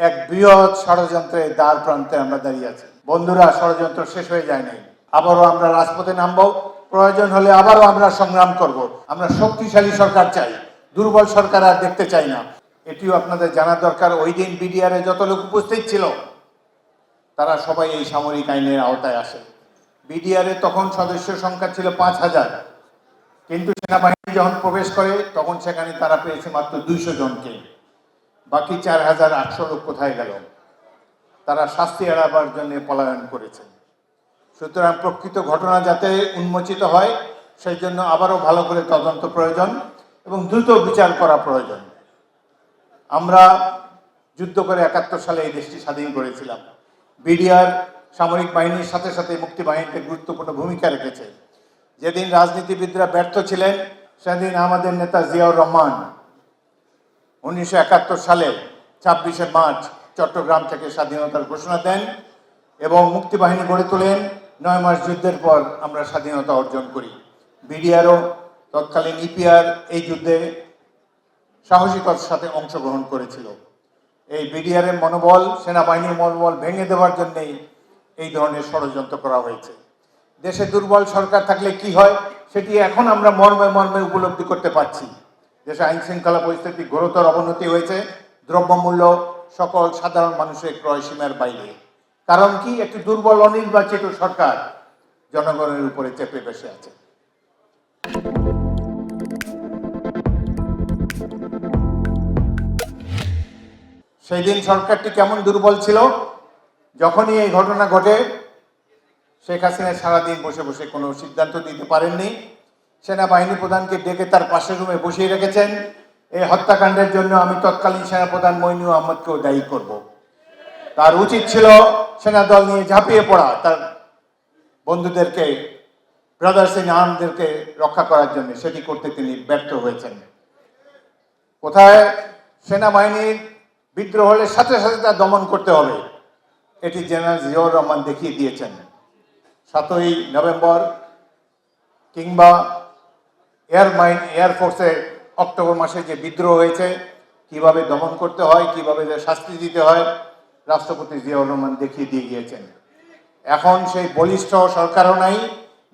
এক বৃহৎ ষড়যন্ত্রের দ্বার প্রান্তে আমরা দাঁড়িয়ে আছি। বন্ধুরা, ষড়যন্ত্র শেষ হয়ে যায় নাই আবারও আমরা রাজপথে নামবো। প্রয়োজন হলে আবারও আমরা সংগ্রাম করব। আমরা শক্তিশালী সরকার চাই। দুর্বল সরকার আর দেখতে চাই না। এটিও আপনাদের জানা দরকার। ওই দিন বিডিআরে যত লোক উপস্থিত ছিল, তারা সবাই এই সামরিক আইনের আওতায় আসে। বিডিআরে তখন সদস্য সংখ্যা ছিল পাঁচ হাজার। কিন্তু সেনাবাহিনী যখন প্রবেশ করে, তখন সেখানে তারা পেয়েছে মাত্র দুইশো জনকে। বাকি চার হাজার আটশো লোক কোথায় গেল? তারা শাস্তি এড়াবার জন্য পলায়ন করেছে সুতরাং প্রকৃত ঘটনা যাতে উন্মোচিত হয়, সেই জন্য আবারও ভালো করে তদন্ত প্রয়োজন এবং দ্রুত বিচার করা প্রয়োজন। আমরা যুদ্ধ করে একাত্তর সালে এই দেশটি স্বাধীন করেছিলাম। বিডিআর সামরিক বাহিনীর সাথে সাথে মুক্তি বাহিনীতে গুরুত্বপূর্ণ ভূমিকা রেখেছে। যেদিন রাজনীতিবিদরা ব্যর্থ ছিলেন, সেদিন আমাদের নেতা জিয়াউর রহমান উনিশশো একাত্তর সালে ছাব্বিশে মার্চ চট্টগ্রাম থেকে স্বাধীনতার ঘোষণা দেন এবং মুক্তিবাহিনী গড়ে তোলেন। নয় মাস যুদ্ধের পর আমরা স্বাধীনতা অর্জন করি। বিডিআরও, তৎকালীন ইপিআর এই যুদ্ধে সাহসিকতার সাথে অংশগ্রহণ করেছিল। এই বিডিআরের মনোবল, সেনাবাহিনীর মনোবল ভেঙে দেওয়ার জন্যেই এই ধরনের ষড়যন্ত্র করা হয়েছে। দেশে দুর্বল সরকার থাকলে কি হয়, সেটি এখন আমরা মর্মে মর্মে উপলব্ধি করতে পারছি। দেশে আইন শৃঙ্খলা পরিস্থিতি ঘোরতর অবনতি হয়েছে, দ্রব্যমূল্য সকল সাধারণ মানুষের ক্রয় সীমার বাইরে। কারণ কি? একটি দুর্বল, অনির্বাচিত সরকার জনগণের উপরে চেপে বসে আছে। সেই দিন সরকারটি কেমন দুর্বল ছিল? যখনই এই ঘটনা ঘটে, শেখ হাসিনা সারাদিন বসে বসে কোনো সিদ্ধান্ত দিতে পারেননি। সেনাবাহিনী প্রধানকে ডেকে তার পাশের রুমে বসিয়ে রেখেছেন। এই হত্যাকাণ্ডের জন্য আমি তৎকালীন সেনাপ্রধান মইনু আহমদকেও দায়ী করব। তার উচিত ছিল সেনাদল নিয়ে ঝাঁপিয়ে পড়া তার বন্ধুদেরকে ব্রাদার্স ইন আর্মদেরকে রক্ষা করার জন্য। সেটি করতে তিনি ব্যর্থ হয়েছেন। কোথায়? সেনাবাহিনীর বিদ্রোহ হলে সাথে সাথে তা দমন করতে হবে। এটি জেনারেল জিয়াউর রহমান দেখিয়ে দিয়েছেন। সাতই নভেম্বর কিংবা এয়ার মাইন এয়ারফোর্সে অক্টোবর মাসে যে বিদ্রোহ হয়েছে, কীভাবে দমন করতে হয়, কীভাবে শাস্তি দিতে হয়, রাষ্ট্রপতি জিয়াউর রহমান দেখিয়ে দিয়ে গিয়েছেন। এখন সেই বলিষ্ঠ সরকারও নাই,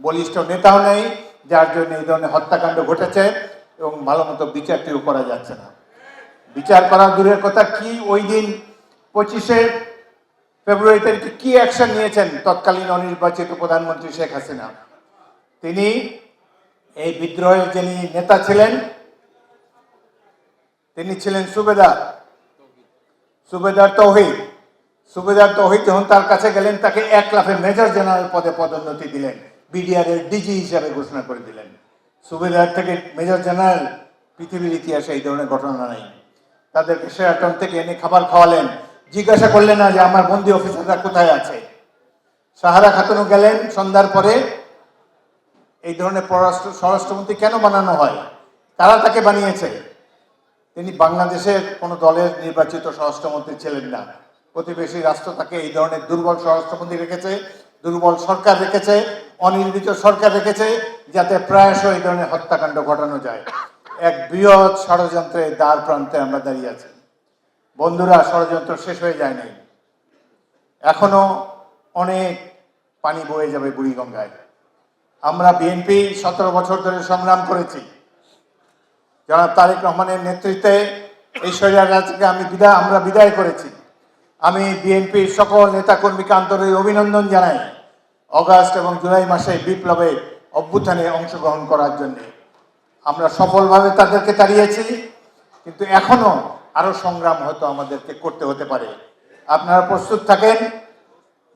বলিষ্ঠ নেতাও নেই, যার জন্য এই ধরনের হত্যাকাণ্ড ঘটেছে এবং ভালো মতো বিচারটিও করা যাচ্ছে না। বিচার করা দূরের কথা, কি ওই দিন পঁচিশে ফেব্রুয়ারি তারিখে কি অ্যাকশন নিয়েছেন তৎকালীন অনির্বাচিত প্রধানমন্ত্রী শেখ হাসিনা? তিনি এই বিদ্রোহের যিনি নেতা ছিলেন, তিনি ছিলেন সুবেদার। সুবেদার তৌহিদ। সুবেদার তৌহিদ যখন তার কাছে গেলেন, তাকে এক লাফে মেজর জেনারেল পদে পদোন্নতি দিলেন। বিডিআর এর ডিজি হিসাবে ঘোষণা করে দিলেন। সুবেদার থেকে মেজর জেনারেল পৃথিবীর ইতিহাসে এই ধরনের ঘটনা নাই। তাদেরকে শেরাটন থেকে এনে খাবার খাওয়ালেন। জিজ্ঞাসা করলেন না যে আমার বন্দি অফিসাররা কোথায় আছে? সাহারা খাতুনও গেলেন। সন্ধ্যার পরে এই ধরনের পররাষ্ট্র, স্বরাষ্ট্রমন্ত্রী কেন বানানো হয়? কারা তাকে বানিয়েছে? তিনি বাংলাদেশের কোনো দলের নির্বাচিত স্বরাষ্ট্রমন্ত্রী ছিলেন না। প্রতিবেশী রাষ্ট্র তাকে এই ধরনের দুর্বল স্বরাষ্ট্রমন্ত্রী রেখেছে, দুর্বল সরকার রেখেছে অনির্বাচিত সরকার রেখেছে, যাতে প্রায়শ এই ধরনের হত্যাকাণ্ড ঘটানো যায়। এক বৃহৎ ষড়যন্ত্রের দ্বার প্রান্তে আমরা দাঁড়িয়ে আছি। বন্ধুরা, ষড়যন্ত্র শেষ হয়ে যায় নাই এখনও অনেক পানি বয়ে যাবে বুড়িগঙ্গায়। আমরা বিএনপি সতেরো বছর ধরে সংগ্রাম করেছি। যারা তারেক রহমানের নেতৃত্বে এই রাজকে আমি বিদায়, আমরা বিদায় করেছি। আমি বিএনপির সকল নেতাকর্মীকে আন্তরিক অভিনন্দন জানাই অগাস্ট এবং জুলাই মাসে বিপ্লবে অভ্যুত্থানে অংশগ্রহণ করার জন্য। আমরা সফলভাবে তাদেরকে তাড়িয়েছি, কিন্তু এখনও আরও সংগ্রাম হয়তো আমাদেরকে করতে হতে পারে। আপনারা প্রস্তুত থাকেন,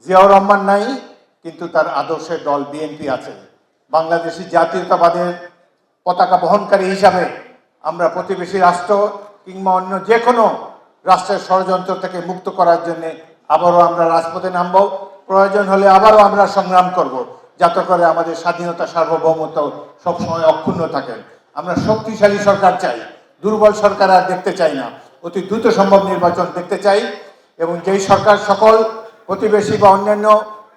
জিয়াউর রহমান নাই, কিন্তু তার আদর্শের দল বিএনপি আছে। বাংলাদেশি জাতীয়তাবাদের পতাকা বহনকারী হিসাবে আমরা প্রতিবেশী রাষ্ট্র কিংবা অন্য যে কোনো রাষ্ট্রের ষড়যন্ত্র থেকে মুক্ত করার জন্য আবারও আমরা রাজপথে নামব। প্রয়োজন হলে আবারও আমরা সংগ্রাম করব, যাতে করে আমাদের স্বাধীনতা সার্বভৌমত্ব সবসময় অক্ষুণ্ণ থাকে। আমরা শক্তিশালী সরকার চাই, দুর্বল সরকার আর দেখতে চাই না। অতি দ্রুত সম্ভব নির্বাচন দেখতে চাই এবং যেই সরকার সকল প্রতিবেশী বা অন্যান্য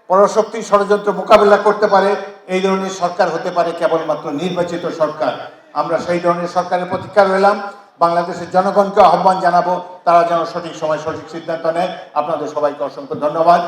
পরশক্তি ষড়যন্ত্র মোকাবেলা করতে পারে এই ধরনের সরকার হতে পারে কেবলমাত্র নির্বাচিত সরকার। আমরা সেই ধরনের সরকারের প্রতীক্ষা রইলাম বাংলাদেশের জনগণকে আহ্বান জানাব, তারা যেন সঠিক সময় সঠিক সিদ্ধান্ত নেয়। আপনাদের সবাইকে অসংখ্য ধন্যবাদ।